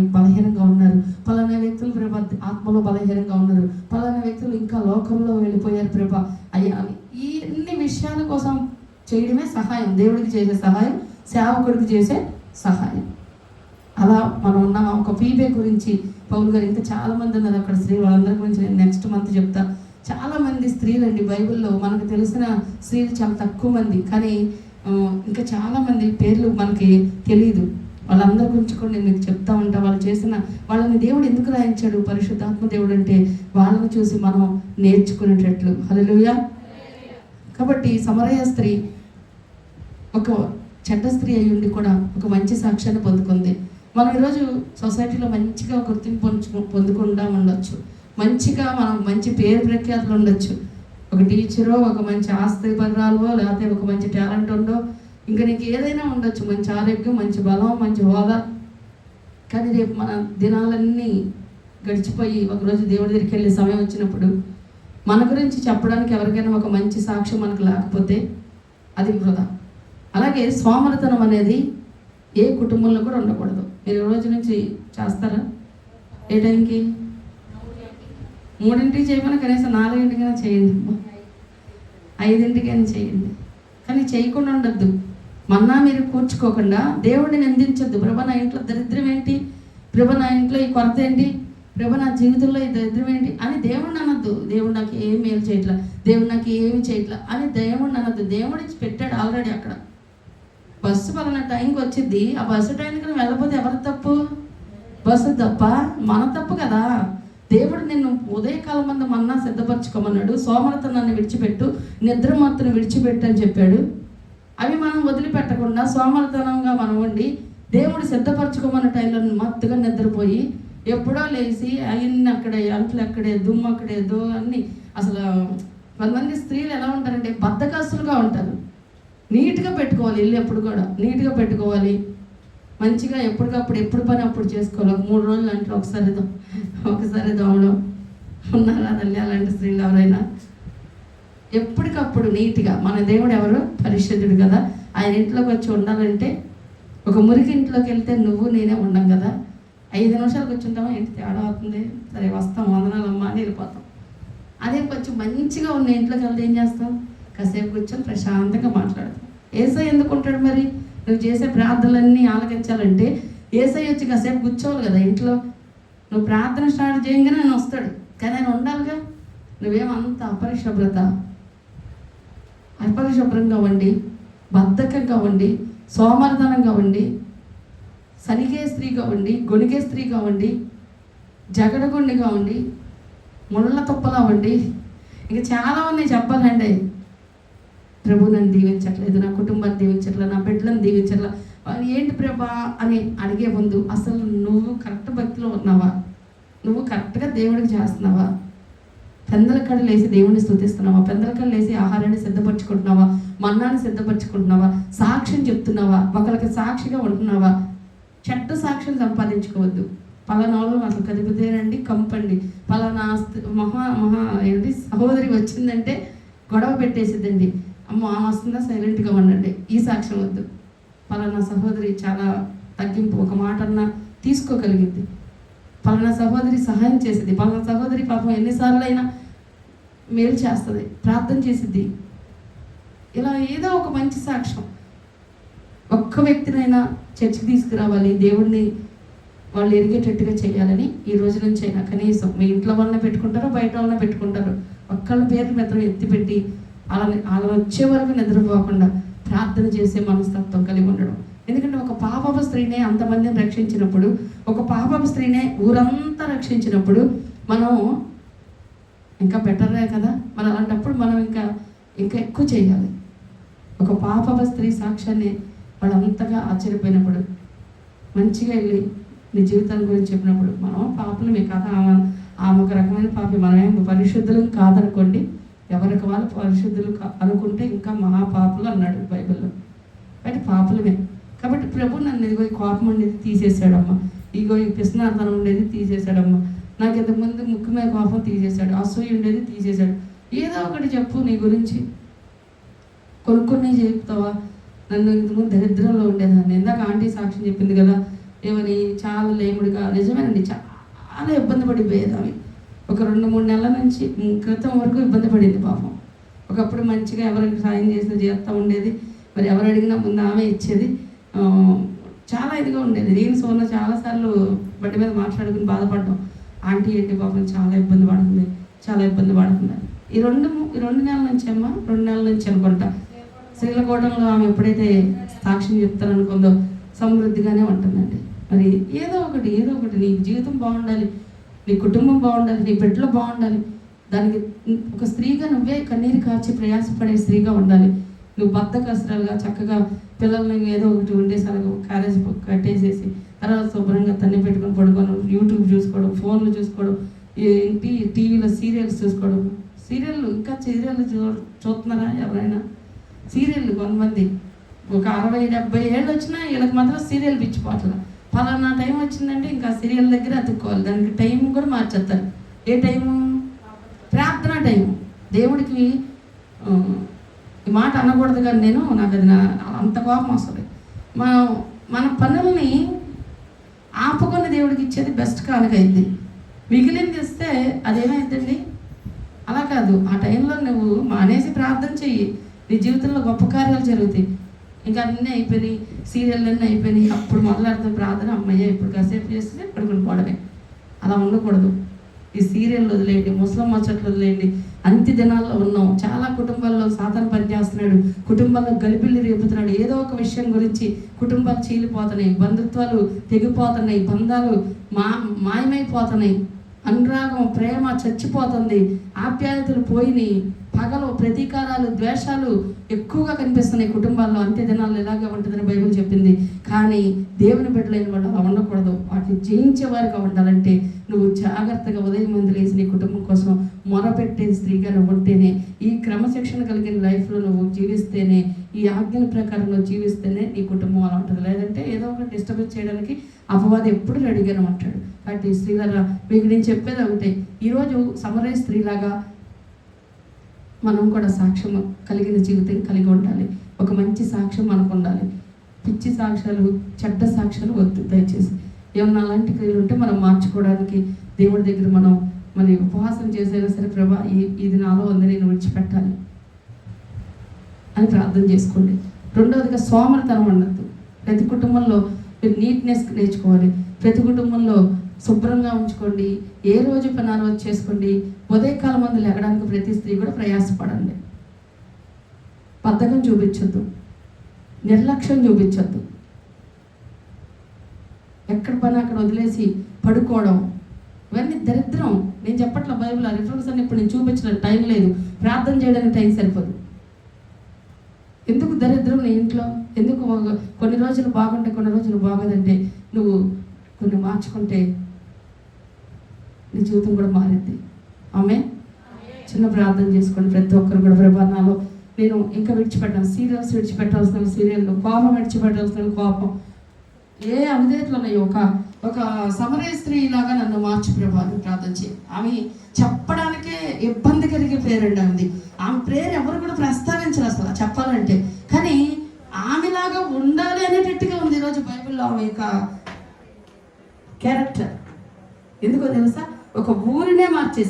బలహీనంగా ఉన్నారు. పలానా వ్యక్తులు ప్రభా ఆత్మలో బలహీనంగా ఉన్నారు. పలానా వ్యక్తులు ఇంకా లోకంలో వెళ్ళిపోయారు ప్రభా. అయ్యా ఈ అన్ని విషయాల కోసం చేయడమే సహాయం. దేవుడికి చేసే సహాయం సేవకుడికి చేసే సహాయం. అలా మనం ఉన్న ఒక ఫీబే గురించి పౌల్ గారు ఇంకా చాలా మంది ఉన్నారు అక్కడ స్త్రీ వాళ్ళందరి గురించి నేను నెక్స్ట్ మంత్ చెప్తా. చాలా మంది బైబిల్లో మనకు తెలిసిన స్త్రీలు చాలా తక్కువ మంది. కానీ ఇంకా చాలా మంది పేర్లు మనకి తెలియదు వాళ్ళందరి గురించి కూడా నేను మీకు చెప్తా ఉంటా. వాళ్ళు చేసిన వాళ్ళని దేవుడు ఎందుకు రాయించాడు? పరిశుద్ధాత్మ దేవుడు అంటే వాళ్ళని చూసి మనం నేర్చుకునేటట్లు. హల్లెలూయా. కాబట్టి సమరయ స్త్రీ ఒక చెడ్డ స్త్రీ అయి ఉండి కూడా ఒక మంచి సాక్ష్యాన్ని పొందుకుంది. మనం ఈరోజు సొసైటీలో మంచిగా గుర్తింపు పొందుకు పొందుకుంటా ఉండొచ్చు. మంచిగా మనం మంచి పేరు ప్రఖ్యాతులు ఉండొచ్చు. ఒక టీచరో ఒక మంచి ఆస్తిపరురాలో లేకపోతే ఒక మంచి టాలెంట్ ఉండో ఇంకా నీకు ఏదైనా ఉండొచ్చు. మంచి ఆరోగ్యం మంచి బలం మంచి హోదా. కానీ రేపు మన దినాలన్నీ గడిచిపోయి ఒకరోజు దేవుడి దగ్గరికి వెళ్ళే సమయం వచ్చినప్పుడు మన గురించి చెప్పడానికి ఎవరికైనా ఒక మంచి సాక్ష్యం మనకు లేకపోతే అది వృధా. అలాగే సోమరతనం అనేది ఏ కుటుంబంలో కూడా ఉండకూడదు. మీరు ఈ రోజు నుంచి చేస్తారా? ఏ టైంకి? మూడింటికి చేయమని కనీసం నాలుగింటికైనా చేయండి ఐదింటికైనా చేయండి. కానీ చేయకుండా ఉండద్దు. మన్నా మీరు కూర్చుకోకుండా దేవుడిని నిందించద్దు. ప్రభ నా ఇంట్లో దరిద్రం ఏంటి? ప్రభ నా ఇంట్లో ఈ కొరత ఏంటి? ప్రభ నా జీవితంలో ఈ దరిద్రం ఏంటి? అని దేవుడిని అనద్దు. దేవుడు నాకు ఏం మేలు చేయట్లా. దేవుడు నాకు ఏమి చేయట్లా. అని దేవుడిని అనద్దు. దేవుడి పెట్టాడు ఆల్రెడీ అక్కడ. బస్సు పలానా టైంకి వచ్చింది ఆ బస్సు టైంకి నువ్వు వెళ్ళకపోతే ఎవరి తప్పు? బస్సు తప్ప? మన తప్పు కదా. దేవుడు నిన్ను ఉదయకాలం మంది మన్నా సిద్ధపరచుకోమన్నాడు. సోమరతనాన్ని విడిచిపెట్టు. నిద్ర మాత్రం విడిచిపెట్టు అని చెప్పాడు. అవి మనం వదిలిపెట్టకుండా సోమరతనంగా మనం ఉండి దేవుడు సిద్ధపరచుకోమన్న టైంలో మత్తుగా నిద్రపోయి ఎప్పుడో లేచి అవన్నీ అక్కడే అంట్లు అక్కడే దుమ్ము అక్కడే దో అన్ని అసలు కొంతమంది స్త్రీలు ఎలా ఉంటారంటే బద్దకస్తులుగా ఉంటారు. నీట్గా పెట్టుకోవాలి ఇల్లు ఎప్పుడు కూడా. నీట్గా పెట్టుకోవాలి. మంచిగా ఎప్పటికప్పుడు ఎప్పుడు పని అప్పుడు చేసుకోవాలి. ఒక మూడు రోజులు అంటే ఒకసారి దో ఒకసారి దోమడం. ఉన్నారా తల్లి అలాంటి స్త్రీలు ఎవరైనా? ఎప్పటికప్పుడు నీట్గా మన దేవుడు ఎవరు? పరిశుద్ధుడు కదా. ఆయన ఇంట్లోకి వచ్చి ఉండాలంటే ఒక మురికి ఇంట్లోకి వెళ్తే నువ్వు నేనే ఉండం కదా. ఐదు నిమిషాలు కూర్చుంటామా ఏంటి తేడా అవుతుంది? సరే వస్తాం వందనాలమ్మా అని వెళ్ళిపోతాం. అదే కొంచెం మంచిగా ఉన్న ఇంట్లోకి వెళ్తే ఏం చేస్తాం? కాసేపు కూర్చొని ప్రశాంతంగా మాట్లాడతాం. ఏసై ఎందుకు ఉంటాడు మరి? నువ్వు చేసే ప్రార్థనలన్నీ ఆలకించాలంటే ఏసై వచ్చి కాసేపు కూర్చోవాలి కదా ఇంట్లో. నువ్వు ప్రార్థన స్టార్ట్ చేయగానే నేను వస్తాడు. కానీ ఆయన ఉండాలిగా. నువ్వేమంత అపరిశుభ్రత? అపరిశుభ్రంగా ఉండి బద్ధకంగా ఉండి సోమర్ధనంగా ఉండి సనిగే స్త్రీగా ఉండి గొనిగే స్త్రీగా ఉండి జగడగుండిగా ఉండి ముళ్ళ తుప్పలా ఉండి ఇంకా చాలా ఉన్నాయి చెప్పాలండి. ప్రభు నన్ను దీవించట్లేదు నా కుటుంబాన్ని దీవించట్లేదు నా బిడ్డలను దీవించట్లేదు. ఏంటి ప్రభా అని అడిగే ముందు అసలు నువ్వు కరెక్ట్ భక్తిలో ఉన్నావా? నువ్వు కరెక్ట్గా దేవుడికి చేస్తున్నావా? పెందల కళ్ళు లేసి దేవుణ్ణి స్థుతిస్తున్నావా పెందల కళ్ళు లేసి ఆహారాన్ని సిద్ధపరచుకుంటున్నావా? మన్నాన్ని సిద్ధపరచుకుంటున్నావా? సాక్ష్యం చెప్తున్నావా? ఒకరికి సాక్షిగా ఉంటున్నావా? చెడ్డ సాక్ష్యం సంపాదించుకోవద్దు. పలానా వాళ్ళు అసలు కదిపితేనండి కంపండి. పలానా మహా మహా ఏంటి? సహోదరి వచ్చిందంటే గొడవ పెట్టేసిద్దండి. అమ్మ ఆమె వస్తుందా? సైలెంట్గా ఉండండి. ఈ సాక్ష్యం వద్దు. పలానా సహోదరి చాలా తగ్గింపు ఒక మాట అన్నా తీసుకోగలిగింది. పలానా సహోదరి సహాయం చేసింది. పలానా సహోదరి పాపం ఎన్నిసార్లు అయినా మేలు చేస్తుంది ప్రార్థన చేసిద్ది. ఇలా ఏదో ఒక మంచి సాక్ష్యం. ఒక్క వ్యక్తినైనా చర్చికి తీసుకురావాలి దేవుడిని వాళ్ళు ఎరిగేటట్టుగా చేయాలని ఈ రోజు నుంచి అయినా కనీసం మీ ఇంట్లో వలన పెట్టుకుంటారో బయట వలన పెట్టుకుంటారు ఒక్కళ్ళ పేరు మెత్తం ఎత్తిపెట్టి అలా వాళ్ళని వచ్చే వరకు నిద్రపోకుండా ప్రార్థన చేసే మనస్తత్వం కలిగి ఉండడం. ఎందుకంటే ఒక పాపపు స్త్రీనే అంతమందిని రక్షించినప్పుడు ఒక పాపపు స్త్రీనే ఊరంతా రక్షించినప్పుడు మనం ఇంకా బెటరే కదా? మనం అలాంటప్పుడు మనం ఇంకా ఇంకా ఎక్కువ చేయాలి. ఒక పాప స్త్రీ సాక్ష్యాన్ని వాళ్ళు అంతగా ఆశ్చర్యపోయినప్పుడు మంచిగా వెళ్ళి నీ జీవితం గురించి చెప్పినప్పుడు మనం పాపలమే కాదు ఆమె ఆమె ఒక రకమైన పాపి మనమేం పరిశుద్ధులు కాదనుకోండి ఎవరికి వాళ్ళు పరిశుద్ధులు కా- అనుకుంటే ఇంకా మహాపాపులు అన్నాడు బైబిల్లో. కాబట్టి పాపలమే. కాబట్టి ప్రభు నన్ను ఇదిగో ఈ కోపం ఉండేది తీసేసాడమ్మా ఇగో ఈ పిస్నార్థనం ఉండేది తీసేసాడమ్మా నాకు ఇంతకుముందు ముక్కు మీద కోపం తీసేశాడు అసూయ ఉండేది తీసేశాడు. ఏదో ఒకటి చెప్పు నీ గురించి. కొనుక్కొని చెప్తావా? నన్ను ఇంతకుముందు దరిద్రంలో ఉండేదాన్ని. ఇందాక ఆంటీ సాక్ష్యం చెప్పింది కదా ఏమని చాలా లేముడిగా నిజమేనండి చాలా ఇబ్బంది పడిపోయేది ఆమె ఒక రెండు మూడు నెలల నుంచి క్రితం వరకు ఇబ్బంది పడింది పాపం. ఒకప్పుడు మంచిగా ఎవరికి సాయం చేసిన చేస్తూ ఉండేది. మరి ఎవరు అడిగినా ముందు ఆమె ఇచ్చేది. చాలా ఇదిగా ఉండేది. నేను సోన చాలాసార్లు బట్టి మీద మాట్లాడుకుని బాధపడ్డాం. ఆంటీ ఏంటి పాపం చాలా ఇబ్బంది పడుతుంది చాలా ఇబ్బంది పడుతుంది. ఈ రెండు ఈ రెండు నెలల నుంచి అమ్మా రెండు నెలల నుంచి అనుకుంటా. శ్రీలకోటంలో ఆమె ఎప్పుడైతే సాక్ష్యం చెప్తారనుకుందో సమృద్ధిగానే ఉంటుందండి. మరి ఏదో ఒకటి ఏదో ఒకటి నీ జీవితం బాగుండాలి నీ కుటుంబం బాగుండాలి నీ బిడ్డలు బాగుండాలి. దానికి ఒక స్త్రీగా నువ్వే కన్నీరు కాచి ప్రయాసపడే స్త్రీగా ఉండాలి. నువ్వు బద్దకస్త్రాలుగా చక్కగా పిల్లల్ని ఏదో ఒకటి ఉండేసరిగా క్యారేజ్ కట్టేసేసి తర్వాత శుభ్రంగా తన్ని పెట్టుకొని పడుకోవడం యూట్యూబ్ చూసుకోవడం ఫోన్లు చూసుకోవడం ఏంటి టీవీలో సీరియల్స్ చూసుకోవడం. సీరియల్ ఇంకా సీరియల్ చూ చూస్తున్నారా ఎవరైనా? సీరియల్ కొంతమంది. ఒక అరవై డెబ్బై ఏళ్ళు వచ్చినా వీళ్ళకి మాత్రం సీరియల్ పిచ్చిపోట్ల పలానా టైం వచ్చిందంటే ఇంకా సీరియల్ దగ్గర అతుక్కోవాలి. దానికి టైం కూడా మార్చేస్తారు. ఏ టైము? ప్రార్థన టైం దేవుడికి ఈ మాట అనకూడదు కానీ నేను నాకు అది నా- అంత కోపం వస్తుంది. మనం మన పనుల్ని ఆపుకొని దేవుడికి ఇచ్చేది బెస్ట్ కానుకైంది. మిగిలింది ఇస్తే అదేమైందండి? అలా కాదు. ఆ టైంలో నువ్వు మానేసి ప్రార్థన చెయ్యి. నీ జీవితంలో గొప్ప కార్యాలు జరుగుతాయి. ఇంకా అన్నీ అయిపోయినాయి. సీరియల్ అన్నీ అయిపోయినాయి. అప్పుడు మొదలెడతాం ప్రార్థన. అమ్మయ్య ఇప్పుడు కాసేపు చేస్తే పడుకుని పోవడమే. అలా ఉండకూడదు. ఈ సీరియల్ వదిలేయండి ముసలమ్మ చెట్లు వదిలేయండి. అంత్య దినాల్లో ఉన్నాం. చాలా కుటుంబంలో గలిపిల్లి రేపుతున్నాడు. ఏదో ఒక విషయం గురించి కుటుంబాలు చీలిపోతున్నాయి బంధుత్వాలు తెగిపోతున్నాయి బంధాలు మా మాయమైపోతున్నాయి. అనురాగం ప్రేమ చచ్చిపోతుంది. ఆప్యాయతలు పోయినాయి. పగలు ప్రతీకారాలు ద్వేషాలు ఎక్కువగా కనిపిస్తున్నాయి కుటుంబాల్లో. అంత్య దినాలు ఇలాగే ఉంటుందని బైబిల్ చెప్పింది. కానీ దేవుని బిడ్డలైన వాళ్ళు అలా ఉండకూడదు. వాటిని జయించేవారుగా ఉండాలంటే నువ్వు జాగ్రత్తగా ఉదయం ముందు లేచి నీ కుటుంబం కోసం మొరపెట్టే స్త్రీగా నువ్వు ఉంటేనే ఈ క్రమశిక్షణ కలిగిన లైఫ్లో నువ్వు జీవిస్తేనే ఈ ఆజ్ఞల ప్రకారం నువ్వు జీవిస్తేనే నీ కుటుంబం అలా ఉంటుంది. లేదంటే ఏదో ఒకటి డిస్టర్బెన్స్ చేయడానికి అపవాదం ఎప్పుడు రెడీగానే ఉంటాడు. కాబట్టి స్త్రీల మీకు నేను చెప్పేది ఒకటే. ఈరోజు సమరయ స్త్రీలాగా మనం కూడా సాక్ష్యం కలిగిన జీవితం కలిగి ఉండాలి. ఒక మంచి సాక్ష్యం మనకు ఉండాలి. పిచ్చి సాక్ష్యాలు చెడ్డ సాక్ష్యాలు వద్దు దయచేసి. ఏమన్నా అలాంటి క్రియలు ఉంటే మనం మార్చుకోవడానికి దేవుడి దగ్గర మనం మరి ఉపవాసం చేసైనా సరే ప్రభా ఇది నాలో ఉంది నేను విడిచిపెట్టాలి అని ప్రార్థన చేసుకోండి. రెండవదిగా సోమరితనం ఉండద్దు. ప్రతి కుటుంబంలో మీరు నీట్నెస్ నేర్చుకోవాలి. ప్రతి కుటుంబంలో శుభ్రంగా ఉంచుకోండి ఏ రోజు పని రోజు చేసుకోండి ఉదయకాలం మంది ఎగడానికి ప్రతి స్త్రీ కూడా ప్రయాసపడండి. బద్ధకం చూపించొద్దు నిర్లక్ష్యం చూపించొద్దు. ఎక్కడ పని అక్కడ వదిలేసి పడుకోవడం ఇవన్నీ దరిద్రం. నేను చెప్పట్ల బైబిల్ ఆ రిఫరెన్స్ అన్ని ఇప్పుడు నేను చూపించడానికి టైం లేదు. ప్రార్థన చేయడానికి టైం సరిపోదు. ఎందుకు దరిద్రం నీ ఇంట్లో? ఎందుకు కొన్ని రోజులు బాగుంటే కొన్ని రోజులు బాగోదంటే నువ్వు కొన్ని మార్చుకుంటే నీ జీవితం కూడా మారింది. ఆమె చిన్న ప్రార్థన చేసుకోండి. ప్రతి ఒక్కరు కూడా ప్రభానాలో నేను ఇంకా విడిచిపెట్టాను. సీరియల్స్ విడిచిపెట్టాల్సిన సీరియల్లో కోపం విడిచిపెట్టాల్సిన కోపం. ఏ అవిధేతలు ఉన్నాయో ఒక ఒక సమరే స్త్రీ లాగా నన్ను మార్చి ప్రభా ప్రార్థన చేయి. ఆమె చెప్పడానికే ఇబ్బంది కలిగే ప్రేరండి ఉంది. ఆమె ప్రేరు ఎవరు కూడా ప్రస్తావించరు అసలు చెప్పాలంటే. కానీ ఆమెలాగా ఉండాలి అనేటట్టుగా ఉంది ఈరోజు బైబిల్లో ఆమె యొక్క క్యారెక్టర్. ఎందుకో తెలుసా? ఒక ఊరినే మార్చేసి